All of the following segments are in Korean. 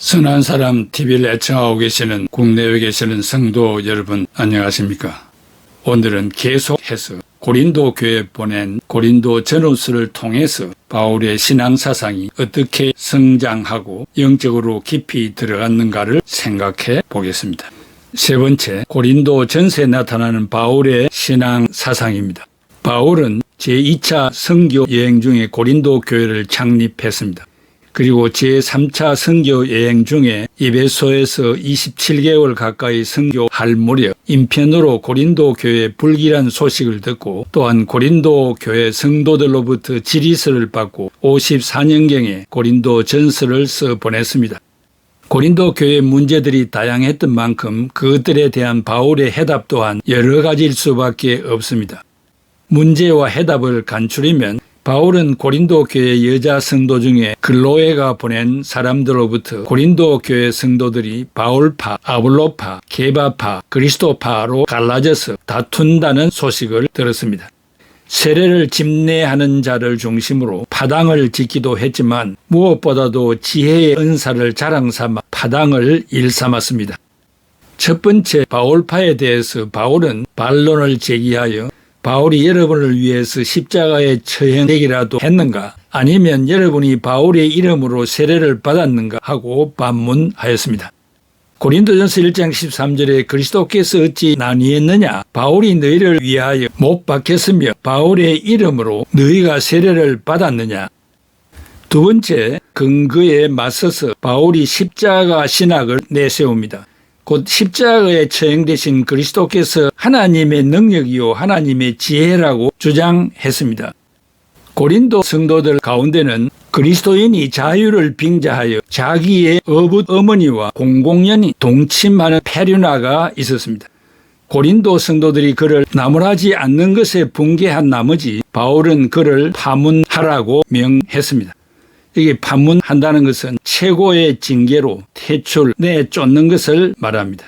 선한 사람 TV를 애청하고 계시는 국내에 계시는 성도 여러분 안녕하십니까? 오늘은 계속해서 고린도 교회 보낸 고린도 전후서를 통해서 바울의 신앙 사상이 어떻게 성장하고 영적으로 깊이 들어갔는가를 생각해 보겠습니다. 세 번째, 고린도 전세에 나타나는 바울의 신앙 사상입니다. 바울은 제2차 선교 여행 중에 고린도 교회를 창립했습니다. 그리고 제3차 선교 여행 중에 이베소에서 27개월 가까이 선교할 무렵 인편으로 고린도 교회 불길한 소식을 듣고 또한 고린도 교회 성도들로부터 지리서를 받고 54년경에 고린도 전서를 써 보냈습니다. 고린도 교회 문제들이 다양했던 만큼 그것들에 대한 바울의 해답 또한 여러 가지일 수밖에 없습니다. 문제와 해답을 간추리면 바울은 고린도 교회 여자 성도 중에 글로에가 보낸 사람들로부터 고린도 교회 성도들이 바울파, 아볼로파, 게바파, 그리스도파로 갈라져서 다툰다는 소식을 들었습니다. 세례를 집례하는 자를 중심으로 파당을 짓기도 했지만 무엇보다도 지혜의 은사를 자랑 삼아 파당을 일삼았습니다. 첫 번째 바울파에 대해서 바울은 반론을 제기하여 바울이 여러분을 위해서 십자가에 처형되기라도 했는가 아니면 여러분이 바울의 이름으로 세례를 받았는가 하고 반문하였습니다. 고린도전서 1장 13절에 그리스도께서 어찌 나뉘었느냐 바울이 너희를 위하여 못 박혔으며 바울의 이름으로 너희가 세례를 받았느냐 두 번째 근거에 맞서서 바울이 십자가 신학을 내세웁니다. 곧 십자가에 처형되신 그리스도께서 하나님의 능력이요 하나님의 지혜라고 주장했습니다. 고린도 성도들 가운데는 그리스도인이 자유를 빙자하여 자기의 어부 어머니와 공공연히 동침하는 페류나가 있었습니다. 고린도 성도들이 그를 나무라지 않는 것에 붕괴한 나머지 바울은 그를 파문하라고 명했습니다. 이게 판문한다는 것은 최고의 징계로 퇴출, 내 쫓는 것을 말합니다.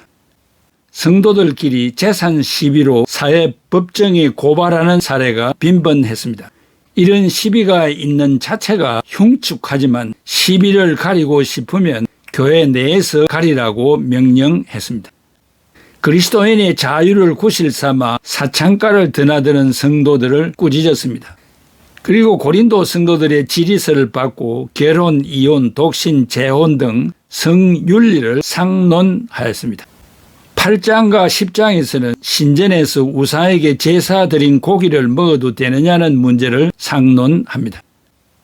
성도들끼리 재산 시비로 사회 법정에 고발하는 사례가 빈번했습니다. 이런 시비가 있는 자체가 흉측하지만 시비를 가리고 싶으면 교회 내에서 가리라고 명령했습니다. 그리스도인의 자유를 구실 삼아 사창가를 드나드는 성도들을 꾸짖었습니다. 그리고 고린도 성도들의 지리서를 받고 결혼, 이혼, 독신, 재혼 등 성윤리를 상론하였습니다. 8장과 10장에서는 신전에서 우사에게 제사 드린 고기를 먹어도 되느냐는 문제를 상론합니다.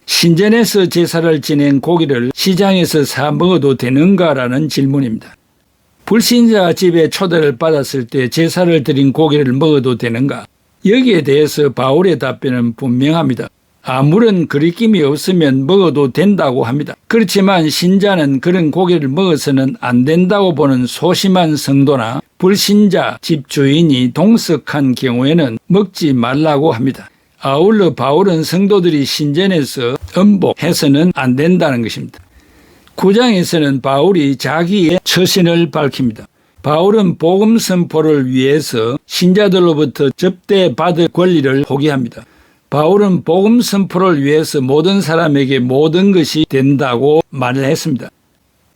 신전에서 제사를 지낸 고기를 시장에서 사 먹어도 되는가라는 질문입니다. 불신자 집에 초대를 받았을 때 제사를 드린 고기를 먹어도 되는가? 여기에 대해서 바울의 답변은 분명합니다. 아무런 그리낌이 없으면 먹어도 된다고 합니다. 그렇지만 신자는 그런 고기를 먹어서는 안 된다고 보는 소심한 성도나 불신자 집 주인이 동석한 경우에는 먹지 말라고 합니다. 아울러 바울은 성도들이 신전에서 음복해서는 안 된다는 것입니다. 9장에서는 바울이 자기의 처신을 밝힙니다. 바울은 복음 선포를 위해서 신자들로부터 접대받을 권리를 포기합니다. 바울은 복음 선포를 위해서 모든 사람에게 모든 것이 된다고 말을 했습니다.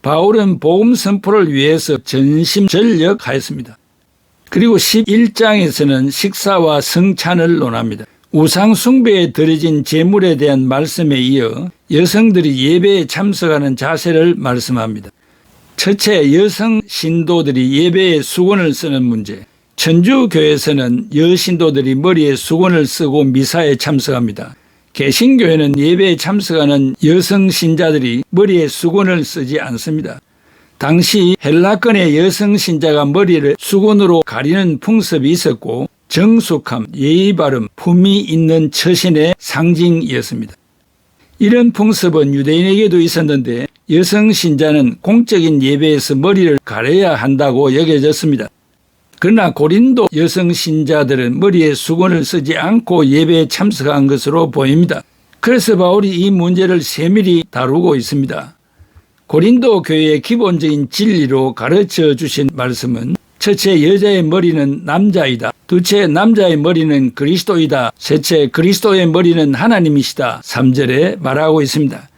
바울은 복음 선포를 위해서 전심 전력하였습니다. 그리고 11장에서는 식사와 성찬을 논합니다. 우상 숭배에 들여진 재물에 대한 말씀에 이어 여성들이 예배에 참석하는 자세를 말씀합니다. 첫째 여성 신도들이 예배에 수건을 쓰는 문제. 천주교에서는 여신도들이 머리에 수건을 쓰고 미사에 참석합니다. 개신교회는 예배에 참석하는 여성 신자들이 머리에 수건을 쓰지 않습니다. 당시 헬라권의 여성 신자가 머리를 수건으로 가리는 풍습이 있었고 정숙함, 예의 바름, 품이 있는 처신의 상징이었습니다. 이런 풍습은 유대인에게도 있었는데 여성 신자는 공적인 예배에서 머리를 가려야 한다고 여겨졌습니다. 그러나 고린도 여성 신자들은 머리에 수건을 쓰지 않고 예배에 참석한 것으로 보입니다. 그래서 바울이 이 문제를 세밀히 다루고 있습니다. 고린도 교회의 기본적인 진리로 가르쳐 주신 말씀은 첫째 여자의 머리는 남자이다. 둘째 남자의 머리는 그리스도이다. 셋째 그리스도의 머리는 하나님이시다. 3절에 말하고 있습니다.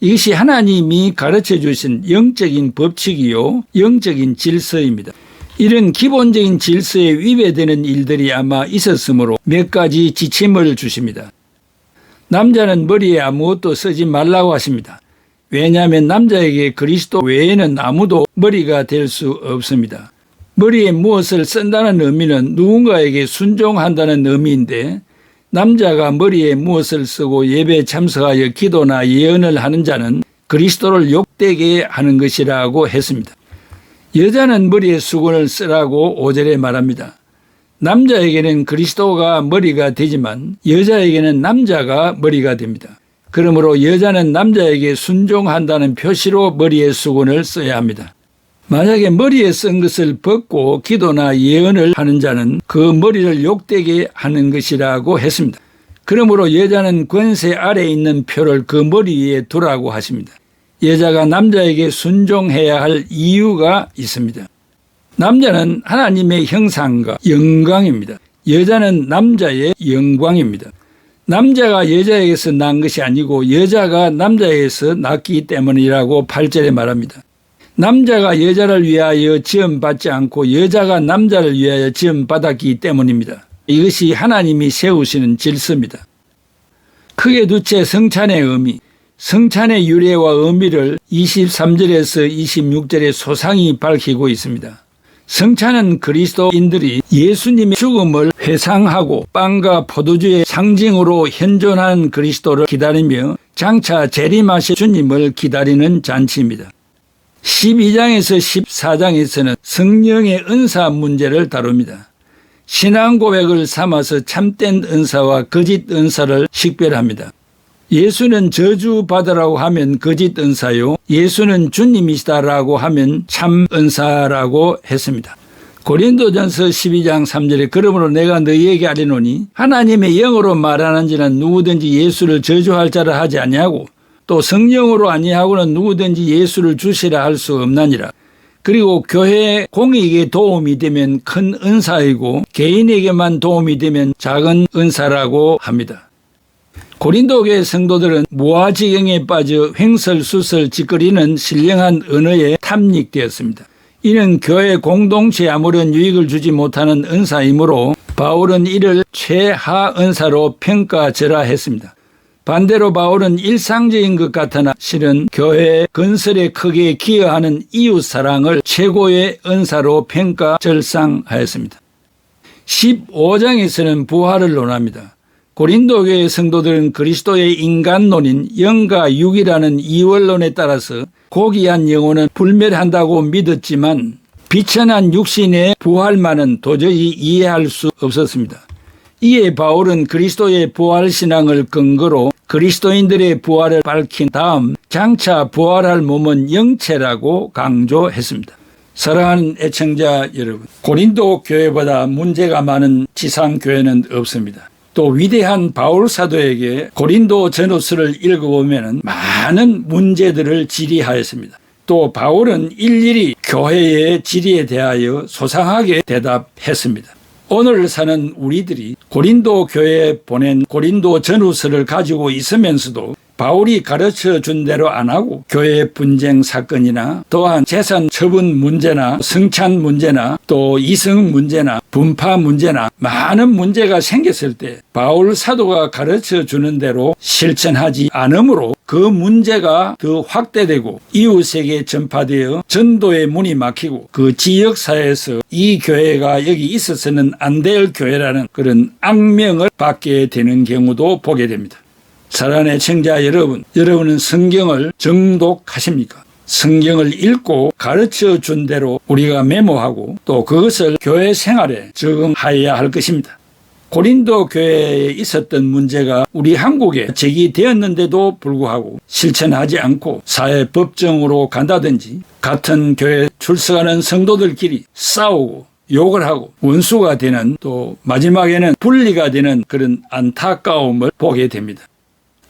이것이 하나님이 가르쳐 주신 영적인 법칙이요, 영적인 질서입니다. 이런 기본적인 질서에 위배되는 일들이 아마 있었으므로 몇 가지 지침을 주십니다. 남자는 머리에 아무것도 쓰지 말라고 하십니다. 왜냐하면 남자에게 그리스도 외에는 아무도 머리가 될 수 없습니다. 머리에 무엇을 쓴다는 의미는 누군가에게 순종한다는 의미인데 남자가 머리에 무엇을 쓰고 예배에 참석하여 기도나 예언을 하는 자는 그리스도를 욕되게 하는 것이라고 했습니다. 여자는 머리에 수건을 쓰라고 오절에 말합니다. 남자에게는 그리스도가 머리가 되지만 여자에게는 남자가 머리가 됩니다. 그러므로 여자는 남자에게 순종한다는 표시로 머리에 수건을 써야 합니다. 만약에 머리에 쓴 것을 벗고 기도나 예언을 하는 자는 그 머리를 욕되게 하는 것이라고 했습니다. 그러므로 여자는 권세 아래에 있는 표를 그 머리 위에 두라고 하십니다. 여자가 남자에게 순종해야 할 이유가 있습니다. 남자는 하나님의 형상과 영광입니다. 여자는 남자의 영광입니다. 남자가 여자에게서 난 것이 아니고 여자가 남자에게서 났기 때문이라고 8절에 말합니다. 남자가 여자를 위하여 지음받지 않고 여자가 남자를 위하여 지음받았기 때문입니다. 이것이 하나님이 세우시는 질서입니다. 크게 두 채 성찬의 의미, 성찬의 유래와 의미를 23절에서 26절에 소상히 밝히고 있습니다. 성찬은 그리스도인들이 예수님의 죽음을 회상하고 빵과 포도주의 상징으로 현존한 그리스도를 기다리며 장차 재림하실 주님을 기다리는 잔치입니다. 12장에서 14장에서는 성령의 은사 문제를 다룹니다. 신앙 고백을 삼아서 참된 은사와 거짓 은사를 식별합니다. 예수는 저주받으라고 하면 거짓 은사요. 예수는 주님이시다라고 하면 참 은사라고 했습니다. 고린도전서 12장 3절에 그러므로 내가 너희에게 아리노니 하나님의 영으로 말하는 지는 누구든지 예수를 저주할 자라 하지 아니하고 또 성령으로 아니하고는 누구든지 예수를 주시라 할 수 없나니라. 그리고 교회 공익에 도움이 되면 큰 은사이고 개인에게만 도움이 되면 작은 은사라고 합니다. 고린도교의 성도들은 무아지경에 빠져 횡설수설 짓거리는 신령한 언어에 탐닉되었습니다. 이는 교회 공동체에 아무런 유익을 주지 못하는 은사이므로 바울은 이를 최하 은사로 평가절하했습니다. 반대로 바울은 일상적인 것 같으나 실은 교회 건설에 크게 기여하는 이웃 사랑을 최고의 은사로 평가 절상하였습니다. 15장에서는 부활을 논합니다. 고린도 교회 성도들은 그리스도의 인간론인 영과 육이라는 이원론에 따라서 고귀한 영혼은 불멸한다고 믿었지만 비천한 육신의 부활만은 도저히 이해할 수 없었습니다. 이에 바울은 그리스도의 부활 신앙을 근거로 그리스도인들의 부활을 밝힌 다음 장차 부활할 몸은 영체라고 강조했습니다. 사랑하는 애청자 여러분, 고린도 교회보다 문제가 많은 지상 교회는 없습니다. 또 위대한 바울 사도에게 고린도 전후서를 읽어보면 많은 문제들을 질의하였습니다. 또 바울은 일일이 교회의 질의에 대하여 소상하게 대답했습니다. 오늘 사는 우리들이 고린도 교회에 보낸 고린도 전후서를 가지고 있으면서도 바울이 가르쳐 준 대로 안 하고 교회 분쟁 사건이나 또한 재산 처분 문제나 성찬 문제나 또 이성 문제나 분파 문제나 많은 문제가 생겼을 때 바울 사도가 가르쳐 주는 대로 실천하지 않으므로 그 문제가 더 확대되고 이웃에게 전파되어 전도의 문이 막히고 그 지역사회에서 이 교회가 여기 있어서는 안 될 교회라는 그런 악명을 받게 되는 경우도 보게 됩니다. 사랑하는 청자 여러분, 여러분은 성경을 정독하십니까? 성경을 읽고 가르쳐 준 대로 우리가 메모하고 또 그것을 교회 생활에 적응하여야 할 것입니다. 고린도 교회에 있었던 문제가 우리 한국에 제기되었는데도 불구하고 실천하지 않고 사회 법정으로 간다든지 같은 교회 출석하는 성도들끼리 싸우고 욕을 하고 원수가 되는 또 마지막에는 분리가 되는 그런 안타까움을 보게 됩니다.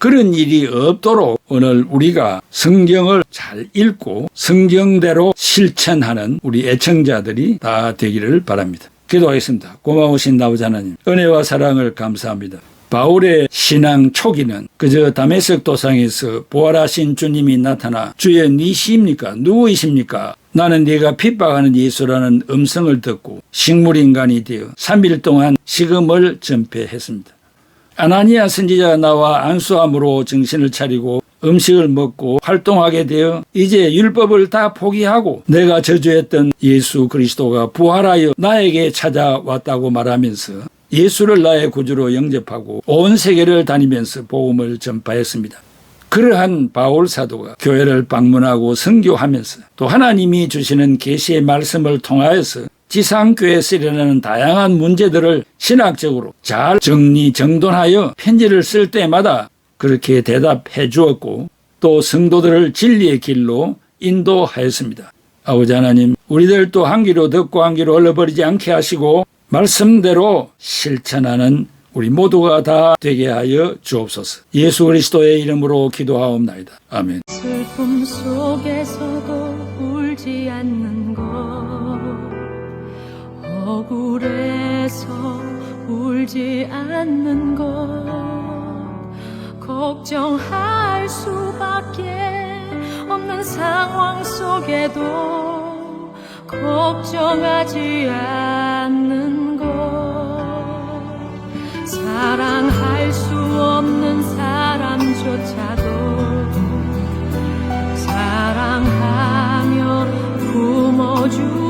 그런 일이 없도록 오늘 우리가 성경을 잘 읽고 성경대로 실천하는 우리 애청자들이 다 되기를 바랍니다. 기도하겠습니다. 고마우신 아버지 하나님, 은혜와 사랑을 감사합니다. 바울의 신앙 초기는 그저 다메섹 도상에서 부활하신 주님이 나타나 주의 니시입니까? 누구이십니까? 나는 네가 핍박하는 예수라는 음성을 듣고 식물인간이 되어 3일 동안 식음을 전폐했습니다. 아나니아 선지자가 나와 안수함으로 정신을 차리고 음식을 먹고 활동하게 되어 이제 율법을 다 포기하고 내가 저주했던 예수 그리스도가 부활하여 나에게 찾아왔다고 말하면서 예수를 나의 구주로 영접하고 온 세계를 다니면서 복음을 전파했습니다. 그러한 바울 사도가 교회를 방문하고 선교하면서 또 하나님이 주시는 계시의 말씀을 통하여서 지상교회에서 일어나는 다양한 문제들을 신학적으로 잘 정리 정돈하여 편지를 쓸 때마다 그렇게 대답해 주었고 또 성도들을 진리의 길로 인도하였습니다. 아버지 하나님, 우리들 또한 귀로 듣고 한 귀로 얼어버리지 않게 하시고 말씀대로 실천하는 우리 모두가 다 되게 하여 주옵소서. 예수 그리스도의 이름으로 기도하옵나이다. 아멘. 억울해서 울지 않는 것 걱정할 수밖에 없는 상황 속에도 걱정하지 않는 것 사랑할 수 없는 사람조차도 사랑하며 품어주